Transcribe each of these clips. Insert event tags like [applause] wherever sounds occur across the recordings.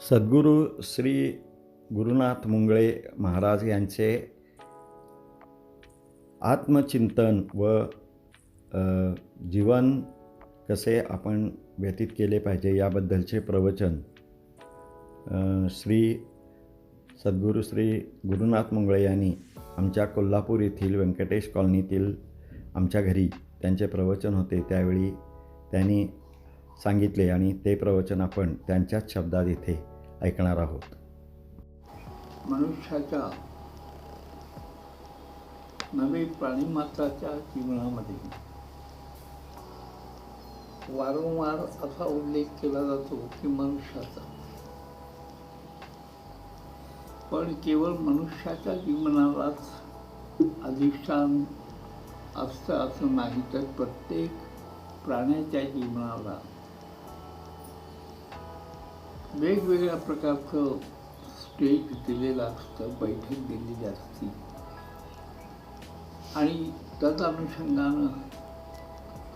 सद्गुरू श्री गुरुनाथ मुंगळे महाराज यांचे आत्मचिंतन व जीवन कसे आपण व्यतीत केले पाहिजे याबद्दलचे प्रवचन श्री सद्गुरू श्री गुरुनाथ मुंगळे यांनी आमच्या कोल्हापूर येथील व्यंकटेश कॉलनीतील आमच्या घरी त्यांचे प्रवचन होते. त्यावेळी त्यांनी सांगितले आणि ते प्रवचन आपण त्यांच्याच शब्दात इथे ऐकणार आहोत. मनुष्याच्या नवे प्राणीमात्राच्या जीवनामध्ये वारंवार असा उल्लेख केला जातो की मनुष्याचा. पण केवळ मनुष्याच्या जीवनालाच अधिष्ठान असतं असं नाही तर प्रत्येक प्राण्याच्या जीवनाला वेगवेगळ्या प्रकारचं स्टेज दिलेलं असतं बैठक दिलेली असते आणि त्याच अनुषंगानं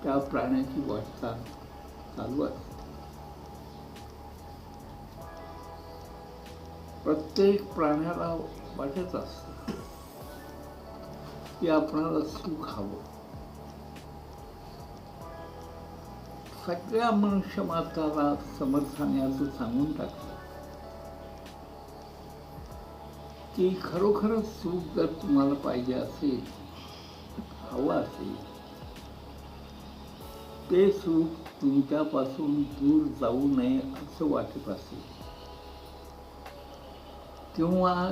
त्या प्राण्याची वाटचाल चालू असते प्रत्येक प्राण्याला वाटत असतं की आपणाला सुख हवं. सगळ्या मनुष्य मात्राला समर्थाने असं सांगून टाकलं. की खरोखरच सुख जर तुम्हाला पाहिजे असेल हवं असेल ते सुख तुमच्यापासून दूर जाऊ नये असं वाटत असेल. किंवा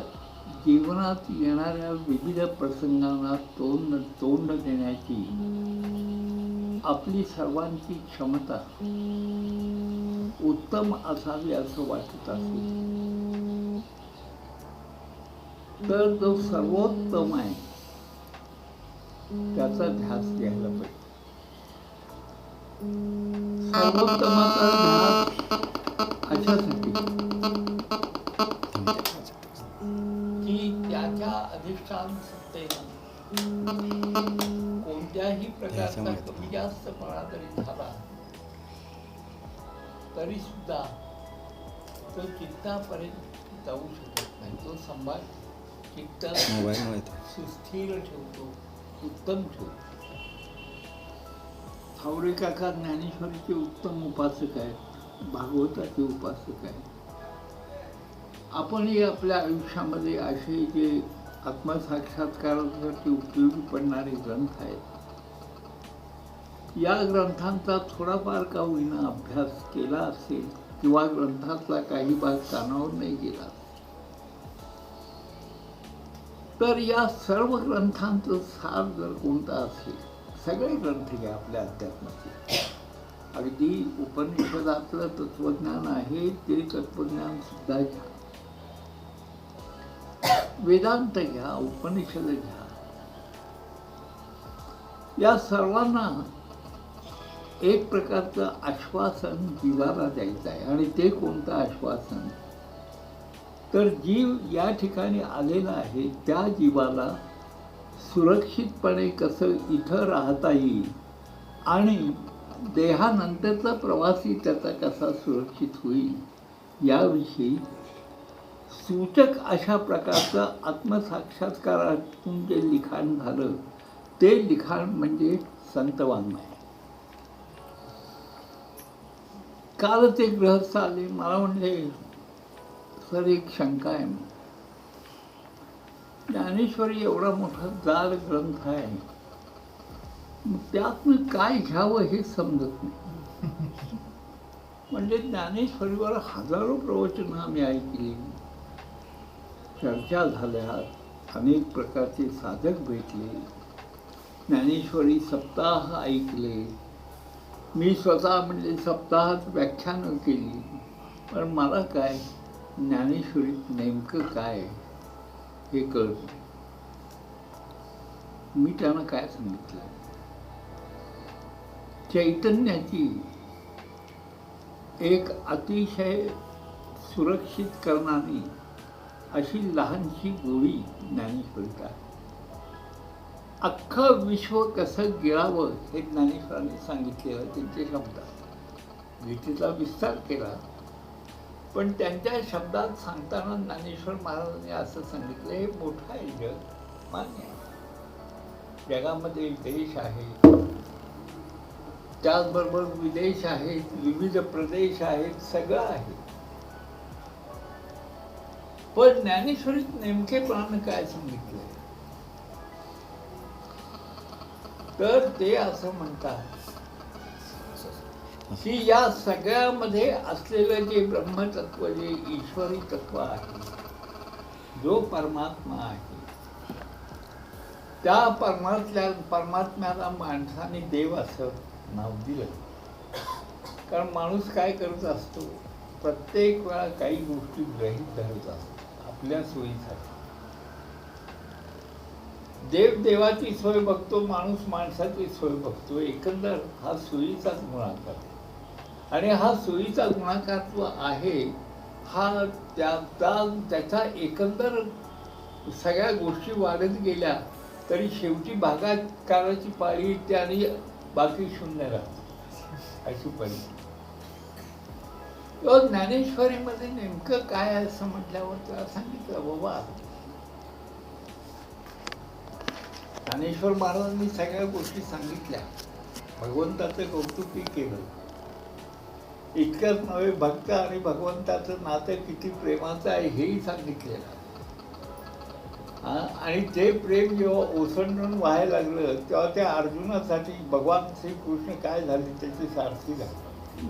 जीवनात येणाऱ्या विविध प्रसंगांना तोंड तोंड देण्याची आपली सर्वांची क्षमता उत्तम असावी असं वाटत असेल. तर जो सर्वोत्तम आहे त्याचा ध्यास घ्यायला पाहिजे. सर्वोत्तमाचा ध्यास अशासाठी की त्याच्या अधिष्ठान सत्तेनं कोणत्याही प्रकारचा कमी जास्तपणा जरी झाला तरी सुद्धा तो चित्तापर्यंत जाऊ शकत नाही. तो संभाळ चित्त सुस्थिर ठेवतो उत्तम ठेवतो. थावरे काका ज्ञानेश्वरीचे उत्तम उपासक आहेत भागवताचे उपासक आहेत. आपणही आपल्या आयुष्यामध्ये असे जे आत्मसाक्षात्कारासाठी उपयोगी पडणारे ग्रंथ आहेत या ग्रंथांचा थोडाफार का होईना अभ्यास केला असेल किंवा ग्रंथातला काही भाग कानावर नाही गेला. तर या सर्व ग्रंथांचं सार जर कोणता असेल सगळे ग्रंथ घ्या आपल्या अध्यात्माचे. अगदी उपनिषदातलं तत्वज्ञान आहे ते तत्वज्ञान सुद्धा घ्या. वेदांत घ्या उपनिषद घ्या. या सर्वांना एक प्रकारचं आश्वासन जीवाला द्यायचं आहे. आणि ते कोणतं आश्वासन? तर जीव या ठिकाणी आलेला आहे. त्या जीवाला सुरक्षितपणे कसं इथं राहता येईल? आणि देहानंतरचा प्रवासी त्याचा कसा सुरक्षित होईल? याविषयी सूचक अशा प्रकारचं आत्मसाक्षात्कारातून जे लिखाण झालं ते लिखाण म्हणजे संतवाङ्मय काल ते गृहस्थ आले मला म्हणले सर एक शंका आहे. ज्ञानेश्वरी एवढा मोठा जाड ग्रंथ आहे. मग त्यातनं काय घ्यावं हे समजत नाही. म्हणजे ज्ञानेश्वरीवर हजारो प्रवचनं आम्ही ऐकली. चर्चा झाल्या अनेक प्रकारचे साधक भेटले. ज्ञानेश्वरी सप्ताह ऐकले. मी स्वतः म्हणजे सप्ताहात व्याख्यानं केली. पण मला काय? ज्ञानेश्वरीत नेमकं काय हे कळत. मी त्यांना काय सांगितलं? चैतन्याची एक अतिशय सुरक्षित करणारी अशी लहानशी गोळी ज्ञानेश्वरीत आहे. अख्खं विश्व कसं गिळावं हे ज्ञानेश्वरांनी सांगितलेलं त्यांच्या शब्दात गीतेचा विस्तार केला. पण त्यांच्या शब्दात सांगताना ज्ञानेश्वर महाराजांनी असं सांगितलं हे मोठं आहे जग मान्य आहे. जगामध्ये देश आहे. त्याचबरोबर विदेश आहेत विविध प्रदेश आहेत सगळं आहे. पण ज्ञानेश्वरीत नेमकेपणानं काय सांगितलंय? तर ते असं म्हणतात. की या सगळ्यामध्ये असलेलं जे ब्रह्मतत्व जे ईश्वरी तत्व आहे जो परमात्मा आहे त्या परमात्म्या परमात्म्याला माणसाने देव असं नाव दिलं. कारण माणूस काय करत असतो? प्रत्येक वेळा काही गोष्टी ग्रहित धरत असतो आपल्या सोयीसाठी. देव देवाची सोय बघतो माणूस माणसाची सोय बघतो एकंदर हा सोयीचाच गुणाकार आहे. आणि हा सोयीचा गुणाकार जो आहे हा त्याचा त्याचा एकंदर सगळ्या गोष्टी वाढत गेल्या तरी शेवटी भागाकाराची पाळी त्याने बाकी शून्य राहते अशी परिस्थिती ज्ञानेश्वरीमध्ये नेमकं काय असं म्हटल्यावर त्याला सांगितलं बाबा ज्ञानेश्वर महाराजांनी सगळ्या गोष्टी सांगितल्या. भगवंताचं कौतुकही केलं. इतकंच नव्हे भक्त आणि भगवंताचं नातं किती प्रेमाचं आहे हेही सांगितलेलं. आणि ते प्रेम जेव्हा ओसंडून व्हायला लागलं तेव्हा त्या अर्जुनासाठी भगवान श्रीकृष्ण काय झाले त्याची सारथी झाली.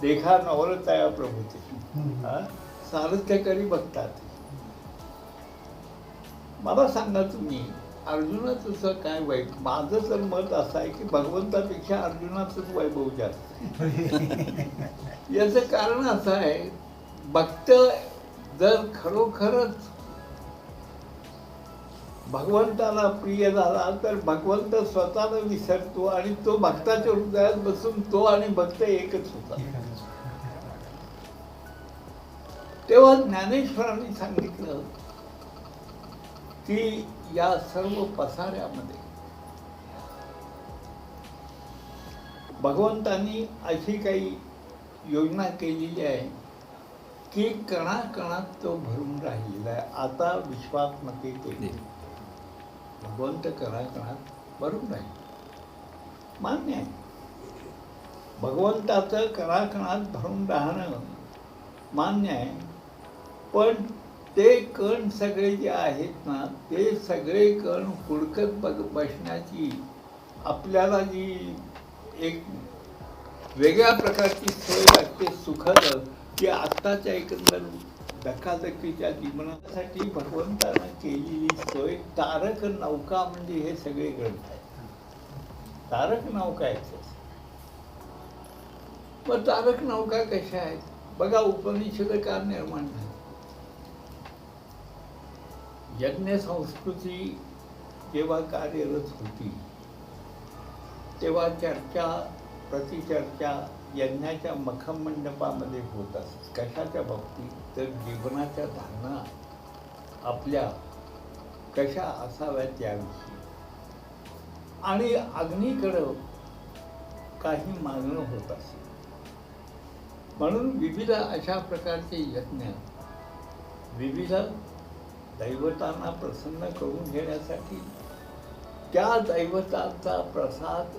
देखा नवरताया प्रभूते हा सारथ्यकारी बघतात. मला सांगा तुम्ही अर्जुनाचं काय वाईट माझं तर मत असं आहे की भगवंतापेक्षा अर्जुनाचंच वैभव जास्त. [laughs] याचं कारण असं आहे भक्त जर खरोखरच भगवंताला प्रिय झाला तर भगवंत स्वतःला विसरतो आणि तो भक्ताच्या हृदयात बसून तो आणि भक्त एकच होता तेव्हा ज्ञानेश्वरांनी सांगितलं की या सर्व पसाऱ्यामध्ये. भगवंतांनी अशी काही योजना केलेली आहे की कणाकणात तो भरून राहिलेला आहे. आता विश्वास नक्की केली भगवंत कणाकणात भरून राहील. मान्य आहे. भगवंताचं कणाकणात भरून राहणं मान्य आहे. पण ते कण सगळे जे आहेत ना ते सगळे कण हुडकत बघ बसण्याची आपल्याला जी एक वेगळ्या प्रकारची सोय लागते सुखद की आत्ताच्या एकंदर धकाधकीच्या जीवनासाठी भगवंतानं केलेली सोय तारक नौका म्हणजे हे सगळे ग्रंथ आहेत. तारक नौका आहेत. मग तारक नौका कशा आहेत? बघा उपनिषद का निर्माण झाली. यज्ञ संस्कृती जेव्हा कार्यरत होती तेव्हा चर्चा प्रतिचर्चा यज्ञाच्या मखमंडपामध्ये होत असत कशाच्या बाबतीत? तर जीवनाच्या धारणा आपल्या कशा असाव्यात याविषयी. आणि अग्नीकडं काही मागणं होत असे. म्हणून विविध अशा प्रकारचे यज्ञ विविध दैवतांना प्रसन्न करून घेण्यासाठी त्या दैवतांचा प्रसाद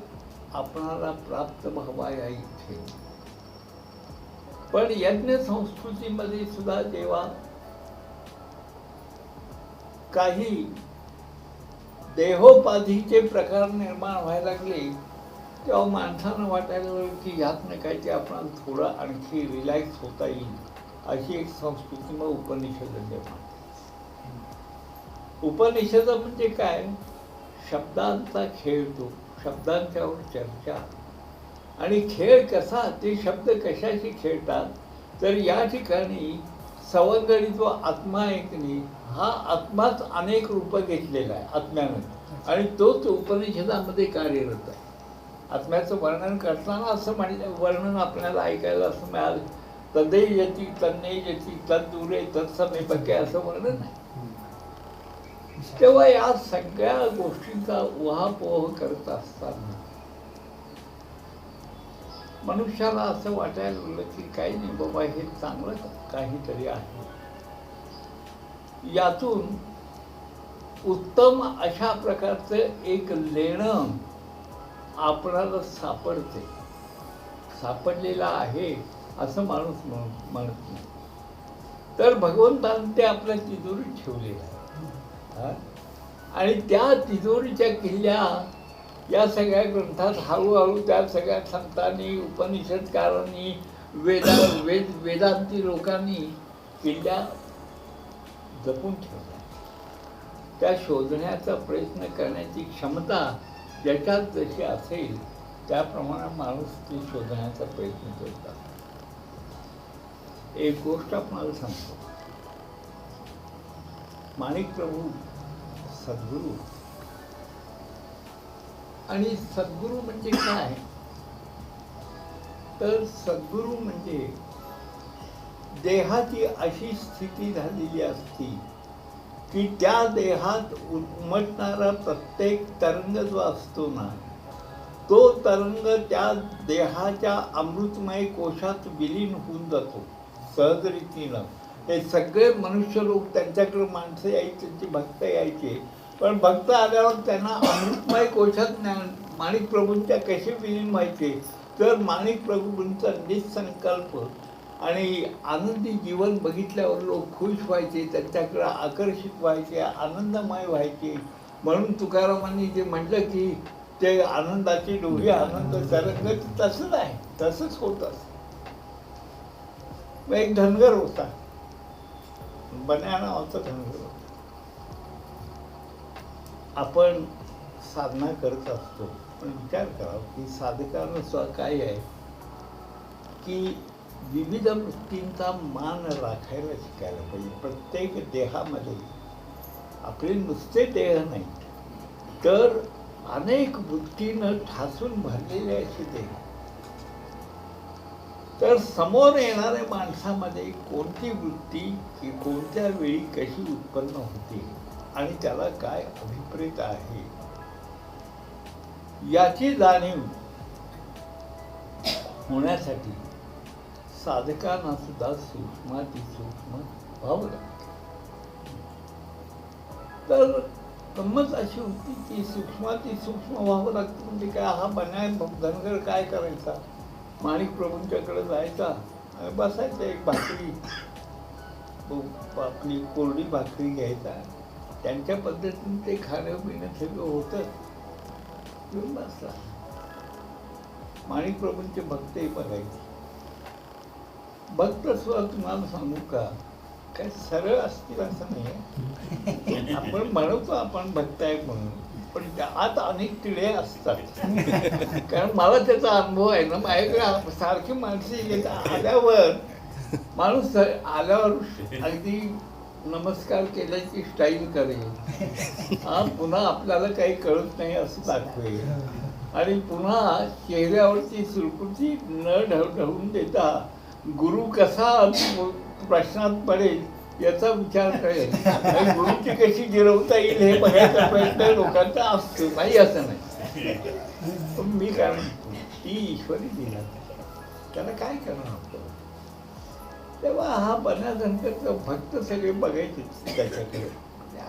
आपणाला प्राप्त व्हावा या इथे. पण यज्ञ संस्कृतीमध्ये सुद्धा जेव्हा काही देहोपाधीचे प्रकार निर्माण व्हायला लागले तेव्हा माणसानं वाटायला लागलं की यातनं काहीतरी आपण थोडं आणखी रिलॅक्स होता येईल अशी एक संस्कृती मग उपनिषद निर्माण उपनिषद म्हणजे काय? शब्दांचा खेळ तो शब्दांच्यावर चर्चा. आणि खेळ कसा ते शब्द कशाशी खेळतात? तर या ठिकाणी सवंगडी जो आत्मा आहे नाही हा आत्माच अनेक रूपं घेतलेला आहे आत्म्यानं. आणि तोच उपनिषदामध्ये कार्यरत आहे. आत्म्याचं वर्णन करताना असं म्हणलं वर्णन आपल्याला ऐकायला असं मिळालं. तदे यती तन्ने यती तद्दुरे तत्समेपके असं वर्णन आहे. तेव्हा या सगळ्या गोष्टींचा उहापोह करत असताना मनुष्याला असं वाटायला लागलं की काही नाही बाबा हे चांगलं काहीतरी आहे. यातून उत्तम अशा प्रकारचं एक लेणं आपणाला सापडते. सापडलेलं आहे असं माणूस म्हण म्हणत नाही. तर भगवंतानं ते आपल्या तिजोरीत ठेवलेलं आहे. आणि त्या तिजोरीच्या किल्ल्या या सगळ्या ग्रंथात हळूहळू त्या सगळ्या संतांनी उपनिषदकारांनी वेदा वेद वेदांती लोकांनी किल्ल्या जपून ठेवल्या. त्या शोधण्याचा प्रयत्न करण्याची क्षमता ज्याच्यात जशी असेल त्याप्रमाणे माणूस ती शोधण्याचा प्रयत्न करतात एक गोष्ट आपणाला सांगतो. माणिक प्रभू सद्गुरू. आणि सद्गुरू म्हणजे काय? तर सद्गुरू म्हणजे देहाची अशी स्थिती झालेली असती की त्या देहात उमटणारा प्रत्येक तरंग जो असतो ना तो तरंग त्या देहाच्या अमृतमय कोशात विलीन होऊन जातो सहजरीतीनं हे सगळे मनुष्य लोक त्यांच्याकडे माणसं यायची त्यांची भक्त यायचे पण भक्त आल्यावर त्यांना अमृतमय कोशात ज्ञान माणिक प्रभूंच्या कसे विलीन व्हायचे तर माणिक प्रभूंचा निसंकल्प आणि आनंदी जीवन बघितल्यावर लोक खुश व्हायचे त्यांच्याकडे आकर्षित व्हायचे आनंदमय व्हायचे. म्हणून तुकारामांनी जे म्हटलं की ते आनंदाची डोही आनंद तरंग तसंच आहे. तसंच होत असतं. एक धनगर होता. बन्या नावाचा धनगर होता. आपण साधना करत असतो. पण विचार करा की साधकानं स्व काय आहे? की विविध वृत्तींचा मान राखायला शिकायला पाहिजे. प्रत्येक देहामध्ये आपले नुसते देह नाहीत तर अनेक वृत्तीनं ठासून भरलेले असे देह. तर समोर येणाऱ्या माणसामध्ये कोणती वृत्ती की कोणत्या वेळी कशी उत्पन्न होते? आणि त्याला काय अभिप्रेत आहे? याची जाणीव होण्यासाठी साधकांना सुद्धा सूक्ष्माती सूक्ष्म व्हावं लागतं. तर गंमत अशी होती की सूक्ष्माती सूक्ष्म व्हावं लागतं म्हणजे काय? हा बनाय धनगर काय करायचा? माणिक प्रभूंच्याकडे जायचा बसायचं बसायचा एक भाकरी आपली कोरडी भाकरी घ्यायचा. त्यांच्या पद्धतीने ते खाणं पिणं सगळं होतं. घेऊन बसला. माणिकप्रभूंचे भक्तही बघायचे भक्त सुद्धा तुम्हाला सांगू का? काय सरळ असतील असं नाही. आपण म्हणतो आपण भक्त आहे म्हणून. पण त्या आत अनेक तिळे असतात. कारण मला त्याचा अनुभव आहे ना माझ्याकडे सारखी माणसे आल्यावर माणूस आल्यावर अगदी नमस्कार केल्याची स्टाईल करेल हा पुन्हा आपल्याला काही कळत नाही असं दाखवेल. आणि पुन्हा चेहऱ्यावरची सुरकुती न ढवढवून देता गुरु कसा प्रश्नात पडेल याचा विचार करेल. आणि गुरुची कशी गिरवता येईल हे बघायचा प्रयत्न लोकांचा असतो. नाही असं नाही. पण मी काय म्हणतो ती ईश्वरी दिला त्याला काय करणार आपण? तेव्हा हा बनाधनकरचा भक्त सगळे बघायचे. त्याच्याकडे.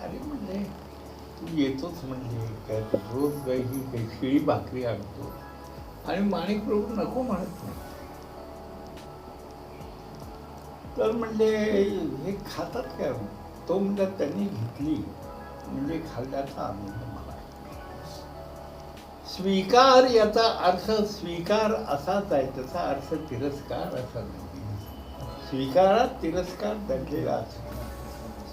अरे म्हणजे तू येतोच म्हणजे काय रोज गाई ही काही शिळी भाकरी आणतो आणि माणिक प्रभू नको म्हणत नाही. तर म्हणजे हे खातात काय? तो म्हणजे त्यांनी घेतली. म्हणजे खाल्ल्याचा आनंद मला. स्वीकार याचा अर्थ स्वीकार असाच आहे त्याचा अर्थ तिरस्कार असा नाही. स्वीकारात तिरस्कार दडलेला असतो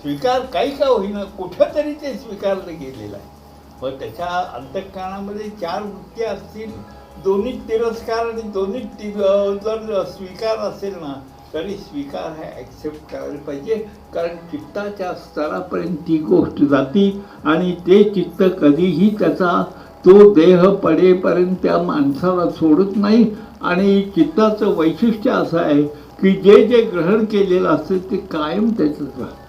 स्वीकार काही का होईना कुठं तरी ते स्वीकारलं गेलेलं आहे. मग त्याच्या अंतःकरणामध्ये चार वृत्ती असतील दोन्ही तिरस्कार आणि दोन्ही ति जर स्वीकार असेल ना तरी स्वीकार हे ॲक्सेप्ट करायला पाहिजे. कारण चित्ताच्या स्तरापर्यंत ती गोष्ट जाती आणि ते चित्त कधीही त्याचा तो देह पडेपर्यंत त्या माणसाला सोडत नाही. आणि चित्ताचं वैशिष्ट्य असं आहे की जे जे ग्रहण केलेलं असतं ते कायम त्याचंच राहतं.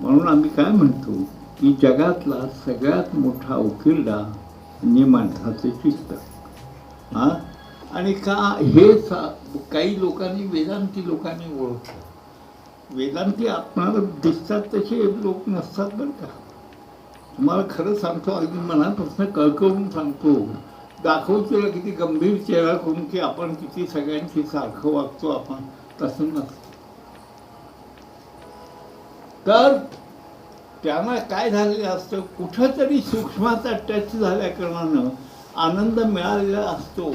म्हणून आम्ही काय म्हणतो की जगातला सगळ्यात मोठा उकिरडा म्हणजे माणसाचं चित्त. हा? आणि का हे सा काही लोकांनी वेदांती लोकांनी ओळखलं. वेदांती आपणाला दिसतात तसे लोक नसतात बरं का. तुम्हाला खरं सांगतो अगदी मनापासून कळकळून सांगतो. दाखवतो किती गंभीर चेहरा करून की आपण किती सगळ्यांशी सारखं वागतो आपण तसं नसतं. तर त्यांना काय झालेलं असतं कुठंतरी सूक्ष्माचा टच झाल्या कारणानं आनंद मिळालेला असतो.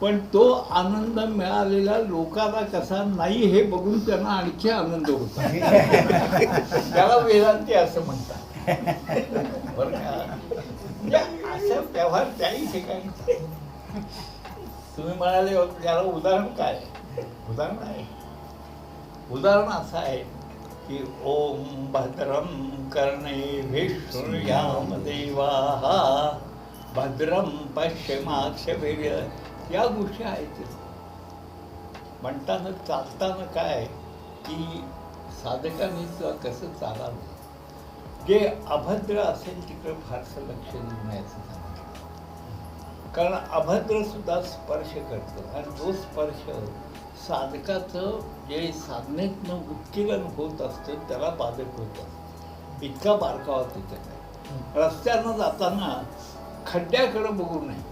पण तो आनंद मिळालेला लोकांना कसा नाही हे बघून त्यांना आणखी आनंद होतो. [laughs] त्याला वेदांती असं म्हणतात. बरं का? त्याचा व्यवहार त्याही ठिकाणी. तुम्ही म्हणाले याला उदाहरण काय? उदाहरण आहे. उदाहरण असं आहे की ओम भद्रम कर्णे विष्णुयाम देवा भद्रम पश्चिमाक्षवीर या गोष्टी आहेत. म्हणताना चालताना काय? की साधकांनी कसं चालावं? जे अभद्र असेल तिकडे फारसं लक्ष देण्याचं सांगितलं कारण अभद्र सुद्धा स्पर्श करतं. आणि तो स्पर्श साधकाचं जे साधनेतनं उत्कीर्ण होत असतं त्याला बाधक होत असतं. इतका बारकावा तिथे आहे रस्त्यानं जाताना खड्ड्याकडं बघू नये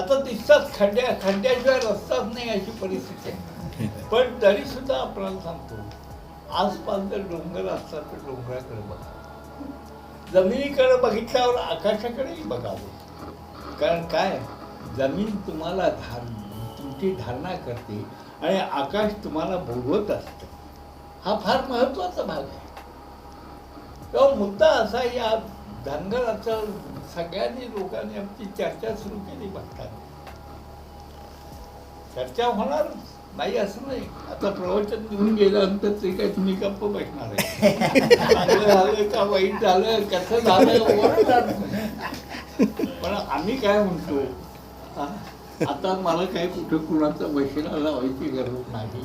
आता दिसतात खड्ड्या खड्ड्याशिवाय रस्ताच नाही अशी परिस्थिती आहे. पण तरी सुद्धा आपल्याला सांगतो आसपास जर डोंगर असतात तर डोंगराकडे बघा. जमिनीकडे बघितल्यावर आकाशाकडेही बघावं. कारण काय? जमीन तुम्हाला धार तुमची धारणा करते आणि आकाश तुम्हाला बोलवत असतं. हा फार महत्त्वाचा भाग आहे. तेव्हा मुद्दा असा या धनगराचा सगळ्यांनी लोकांनी आमची चर्चा सुरू केली बघतात चर्चा होणारच. नाही असं नाही. आता प्रवचन देऊन गेल्यानंतर ते काय तुम्ही गप्प बसणार आहे. [laughs] चांगलं झालं का वाईट झालं कसं झालं. पण आम्ही काय म्हणतो आता मला काय कुठं कुणाचा वशिला लावायची गरज नाही.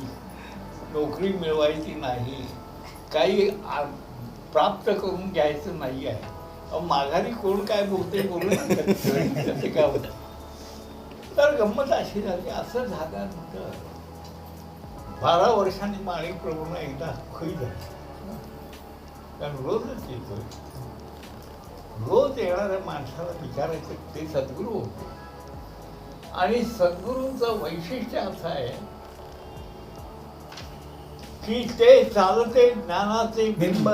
नोकरी मिळवायची नाही. काही प्राप्त करून घ्यायचं नाही आहे. माघारी कोण काय बोलते बोलू. [laughs] त्याचं काय होतं तर गंमत अशी झाली असं झाल्यानंतर बारा वर्षांनी माणिक प्रभूंना एकदा खुई झाली. कारण रोजच येतोय. रोज येणाऱ्या माणसाला विचारायचं ते सद्गुरू होते. आणि सद्गुरूंचं वैशिष्ट्य असं आहे की ते चालते ज्ञानाचे बिंब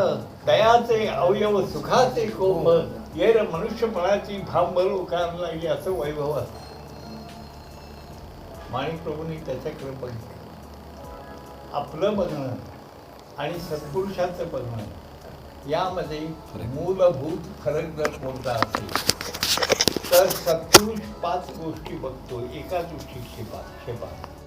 दयाचे अवयव सुखाचे कोंब येर मनुष्यपणाची भांबल लोकांना लागली असं वैभव असत. माणिक प्रभूंनी त्याच्याकडे बघितलं. आपलं बघणं आणि सत्पुरुषाचं बघणं यामध्ये मूलभूत फरक जर कोणता असेल तर सत्पुरुष पाच गोष्टी बघतो एका दृष्टी क्षेपा क्षेपा